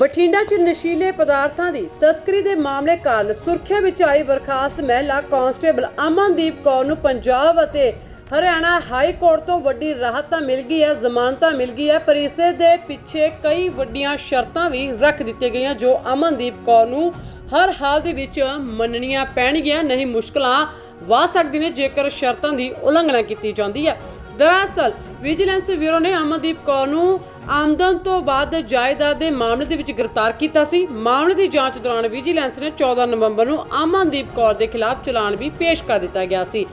ਬਠਿੰਡਾ 'ਚ ਨਸ਼ੀਲੇ ਪਦਾਰਥਾਂ ਦੀ ਤਸਕਰੀ ਦੇ ਮਾਮਲੇ ਕਾਰਨ ਸੁਰੱਖਿਆ ਵਿੱਚ ਆਈ ਬਰਖਾਸਤ ਮਹਿਲਾ ਕਾਂਸਟੇਬਲ ਅਮਨਦੀਪ ਕੌਰ ਨੂੰ ਪੰਜਾਬ ਅਤੇ ਹਰਿਆਣਾ ਹਾਈ ਕੋਰਟ ਤੋਂ ਵੱਡੀ ਰਾਹਤ ਤਾਂ ਮਿਲ ਗਈ ਹੈ, ਜ਼ਮਾਨਤਾਂ ਮਿਲ ਗਈ ਹੈ, ਪਰ ਇਸੇ ਦੇ ਪਿੱਛੇ ਕਈ ਵੱਡੀਆਂ ਸ਼ਰਤਾਂ ਵੀ ਰੱਖ ਦਿੱਤੀਆਂ ਗਈਆਂ ਜੋ ਅਮਨਦੀਪ ਕੌਰ ਨੂੰ ਹਰ ਹਾਲ ਦੇ ਵਿੱਚ ਮੰਨਣੀਆਂ ਪੈਣਗੀਆਂ। ਨਹੀਂ ਮੁਸ਼ਕਲਾਂ ਵਾ ਸਕਦੀਆਂ ਨੇ ਜੇਕਰ ਸ਼ਰਤਾਂ ਦੀ ਉਲੰਘਣਾ ਕੀਤੀ ਜਾਂਦੀ ਹੈ। ਦਰਅਸਲ ਵਿਜੀਲੈਂਸ ਬਿਊਰੋ ਨੇ ਅਮਨਦੀਪ ਕੌਰ ਨੂੰ ਆਮਦਨ ਤੋਂ ਬਾਅਦ ਜਾਇਦਾਦ ਦੇ ਮਾਮਲੇ ਦੇ ਵਿੱਚ ਗ੍ਰਿਫਤਾਰ ਕੀਤਾ ਸੀ। ਮਾਮਲੇ ਦੀ ਜਾਂਚ ਦੌਰਾਨ ਵਿਜੀਲੈਂਸ ਨੇ 14 ਨਵੰਬਰ ਨੂੰ ਅਮਨਦੀਪ ਕੌਰ ਦੇ ਖਿਲਾਫ ਚਲਾਨ ਵੀ ਪੇਸ਼ ਕਰ ਦਿੱਤਾ ਗਿਆ ਸੀ।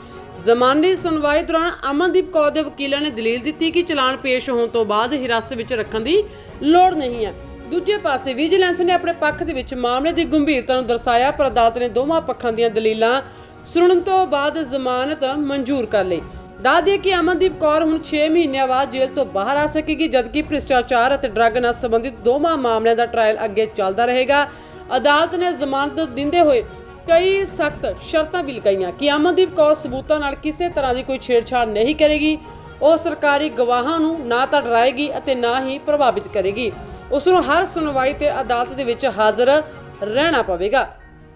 ਜ਼ਮਾਨੀ ਸੁਣਵਾਈ ਦੌਰਾਨ ਅਮਨਦੀਪ ਕੌਰ ਦੇ ਵਕੀਲਾਂ ਨੇ ਦਲੀਲ ਦਿੱਤੀ ਕਿ ਚਲਾਨ ਪੇਸ਼ ਹੋਣ ਤੋਂ ਬਾਅਦ ਹਿਰਾਸਤ ਵਿੱਚ ਰੱਖਣ ਦੀ ਲੋੜ ਨਹੀਂ ਹੈ। ਦੂਜੇ ਪਾਸੇ ਵਿਜੀਲੈਂਸ ਨੇ ਆਪਣੇ ਪੱਖ ਦੇ ਵਿੱਚ ਮਾਮਲੇ ਦੀ ਗੰਭੀਰਤਾ ਨੂੰ ਦਰਸਾਇਆ, ਪਰ ਅਦਾਲਤ ਨੇ ਦੋਵਾਂ ਪੱਖਾਂ ਦੀਆਂ ਦਲੀਲਾਂ ਸੁਣਨ ਤੋਂ ਬਾਅਦ ਜ਼ਮਾਨਤ ਮਨਜ਼ੂਰ ਕਰ ਲਈ। ਦੱਸ ਦਈਏ ਕਿ ਅਮਨਦੀਪ ਕੌਰ ਹੁਣ 6 ਮਹੀਨਿਆਂ ਬਾਅਦ ਜੇਲ੍ਹ ਤੋਂ ਬਾਹਰ ਆ ਸਕੇਗੀ, ਜਦਕਿ ਭ੍ਰਿਸ਼ਟਾਚਾਰ ਅਤੇ ਡਰੱਗ ਨਾਲ ਸੰਬੰਧਿਤ ਦੋਵਾਂ ਮਾਮਲਿਆਂ ਦਾ ਟ੍ਰਾਇਲ ਅੱਗੇ ਚੱਲਦਾ ਰਹੇਗਾ। ਅਦਾਲਤ ਨੇ ਜ਼ਮਾਨਤ ਦਿੰਦੇ ਹੋਏ ਕਈ ਸਖਤ ਸ਼ਰਤਾਂ ਵੀ ਲਗਾਈਆਂ ਕਿ ਅਮਨਦੀਪ ਕੌਰ ਸਬੂਤਾਂ ਨਾਲ ਕਿਸੇ ਤਰ੍ਹਾਂ ਦੀ ਕੋਈ ਛੇੜਛਾੜ ਨਹੀਂ ਕਰੇਗੀ। ਉਹ ਸਰਕਾਰੀ ਗਵਾਹਾਂ ਨੂੰ ਨਾ ਤਾਂ ਡਰਾਏਗੀ ਅਤੇ ਨਾ ਹੀ ਪ੍ਰਭਾਵਿਤ ਕਰੇਗੀ। ਉਸ ਨੂੰ ਹਰ ਸੁਣਵਾਈ ਤੇ ਅਦਾਲਤ ਦੇ ਵਿੱਚ ਹਾਜ਼ਰ ਰਹਿਣਾ ਪਵੇਗਾ।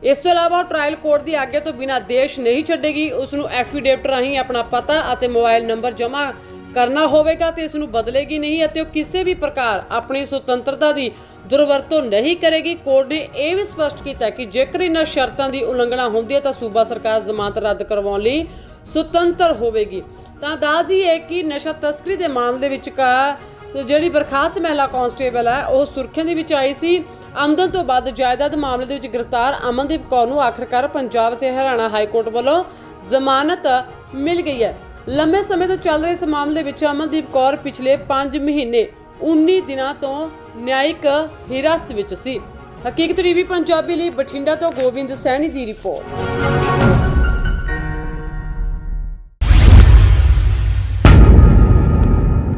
ਇਸ ਤੋਂ ਇਲਾਵਾ ਉਹ ਟ੍ਰਾਇਲ ਕੋਰਟ ਦੀ ਆਗਿਆ ਤੋਂ ਬਿਨਾਂ ਦੇਸ਼ ਨਹੀਂ ਛੱਡੇਗੀ ਉਸ ਨੂੰ ਐਫੀਡੇਵਿਟ ਰਾਹੀਂ ਆਪਣਾ ਪਤਾ ਅਤੇ ਮੋਬਾਈਲ ਨੰਬਰ ਜਮ੍ਹਾਂ ਕਰਨਾ ਹੋਵੇਗਾ ਤੇ ਇਸ ਨੂੰ ਬਦਲੇਗੀ ਨਹੀਂ ਅਤੇ ਉਹ ਕਿਸੇ ਵੀ ਪ੍ਰਕਾਰ ਆਪਣੀ ਸੁਤੰਤਰਤਾ ਦੀ ਦੁਰਵਰਤੋਂ ਨਹੀਂ ਕਰੇਗੀ। ਕੋਰਟ ਨੇ ਇਹ ਵੀ ਸਪਸ਼ਟ ਕੀਤਾ ਕਿ ਜੇਕਰ ਇਹਨਾਂ ਸ਼ਰਤਾਂ ਦੀ ਉਲੰਘਣਾ ਹੁੰਦੀ ਹੈ ਤਾਂ ਸੂਬਾ ਸਰਕਾਰ ਜ਼ਮਾਨਤ ਰੱਦ ਕਰਵਾਉਣ ਲਈ ਸੁਤੰਤਰ ਹੋਵੇਗੀ। ਤਾਂ ਦੱਸਦੀ ਹੈ ਕਿ ਨਸ਼ਾ ਤਸਕਰੀ ਦੇ ਮਾਮਲੇ ਵਿੱਚ ਕਾ ਜਿਹੜੀ ਬਰਖਾਸਤ ਮਹਿਲਾ ਕਾਂਸਟੇਬਲ ਹੈ, ਉਹ ਸੁਰਖੀਆਂ ਦੇ ਵਿੱਚ ਆਈ ਸੀ। ਆਮਦਨ ਤੋਂ ਬਾਅਦ ਜਾਇਦਾਦ ਮਾਮਲੇ ਦੇ ਵਿੱਚ ਗ੍ਰਿਫਤਾਰ ਅਮਨਦੀਪ ਕੌਰ ਨੂੰ ਆਖਰਕਾਰ ਪੰਜਾਬ ਤੇ ਹਰਿਆਣਾ ਹਾਈ ਕੋਰਟ ਵੱਲੋਂ ਜ਼ਮਾਨਤ ਮਿਲ ਗਈ ਹੈ। ਲੰਮੇ ਸਮੇਂ ਤੋਂ ਚੱਲ ਰਹੇ ਇਸ ਮਾਮਲੇ ਵਿੱਚ ਅਮਨਦੀਪ ਕੌਰ ਪਿਛਲੇ 5 ਮਹੀਨੇ 19 ਦਿਨਾਂ ਤੋਂ ਨਿਆਇਕ ਹਿਰਾਸਤ ਵਿੱਚ ਸੀ। ਹਕੀਕਤ ਟੀਵੀ ਪੰਜਾਬੀ ਲਈ ਬਠਿੰਡਾ ਤੋਂ ਗੋਬਿੰਦ ਸੈਣੀ ਦੀ ਰਿਪੋਰਟ।